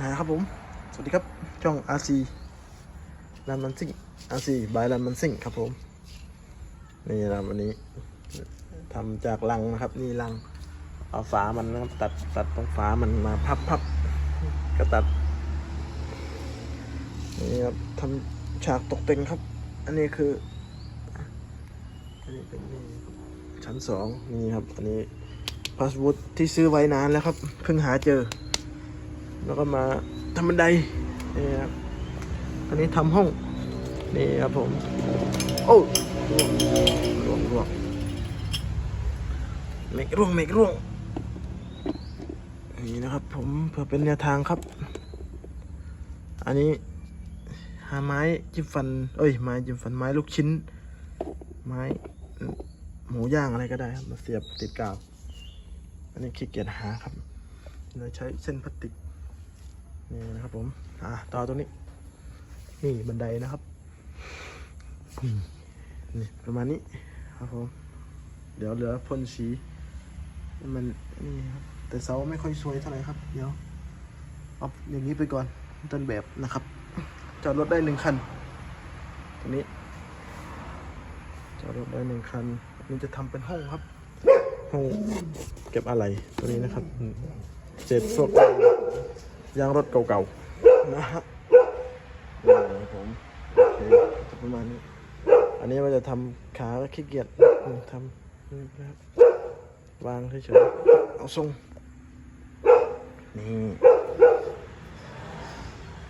นะครับผม สวัสดีครับ ช่อง RC รันมันซิ่ง RC บายรันมันซิ่งครับผม นี่นะวันนี้ทำจากลังนะครับ นี่ลัง เอาฝามันนะครับตัดตัดตรงฝามันมาพับพับก็ตัด นี่ครับทำฉากตกแต่งครับ อันนี้คือ อันนี้เป็นชั้นสองนี่ครับ อันนี้พาสวูดที่ซื้อไว้นานแล้วครับ เพิ่งหาเจอ แล้วก็มาทำบันไดนี่ครับอันนี้ทำห้องนี่ครับผมโอ้ร่วงร่วงร่วงเมกร่วงเมกร่วงนี่นะครับผมเพื่อเป็นแนวทางครับ อันนี้หาไม้จิ้มฟัน เอ้ยไม้จิ้มฟันไม้ลูกชิ้น ไม้หมูย่างอะไรก็ได้มาเสียบติดกาว อันนี้ขี้เกียจหาครับเลยใช้เส้นพลาสติก นี่นะครับผมอ่าต่อตรงนี้ นี่บันไดนะครับนี่ประมาณนี้ครับผมเดี๋ยวเหลือพ่นสีมันนี่ครับแต่เสาไม่ค่อยสวยเท่าไหร่ครับ เดี๋ยวเอาอย่างนี้ไปก่อนต้นแบบนะครับจอดรถได้หนึ่งคันตัวนี้จอดรถได้หนึ่งคันอันจะทำเป็นห้องครับห้องเก็บอะไรตัวนี้นะครับเจ็บพวก ยางรถเก่าๆนะฮะนี่ครับผมโอเคจะประมาณนี้ อันนี้มันจะทำขาขี้เกียจทำนะครับวางเฉยๆเอาทรงนี่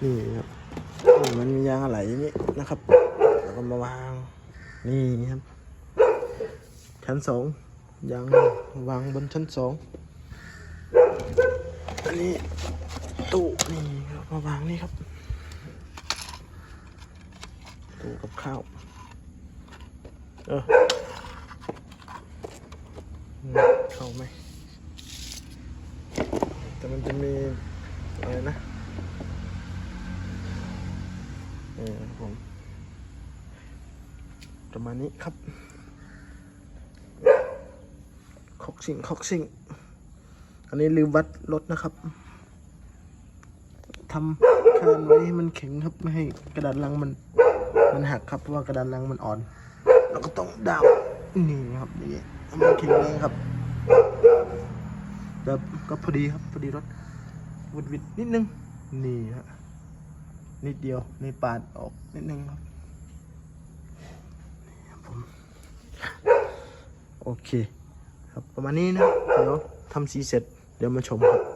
นี่ครับมันมียางอะไรอย่างนี้นะครับแล้วก็มาวางนี่ครับ ชั้นสองยางวางบนชั้นสองอันนี้ ตู้นี่ครับมาวางนี่ครับตู้กับข้าวเออเข้าไหมแต่มันจะมีอะไรนะเออครับผมประมาณนี้ครับคอกซิงคอกซิงอันนี้ลืมวัดรถนะครับ ทำคานไว้ให้มันแข็งครับไม่ให้กระดานลังมัน มันหักครับเพราะว่ากระดานลังมันอ่อน เราก็ต้องดาวนี่ครับอย่างเงี้ยให้มันแข็งแรงครับแบบก็พอดีครับพอดีรถวิดวิดนิดนึงนี่ฮะนิดเดียวในปาดออกนิดนึงครับโอเค ครับประมาณนี้นะเดี๋ยวทำสีเสร็จเดี๋ยวมาชมครับ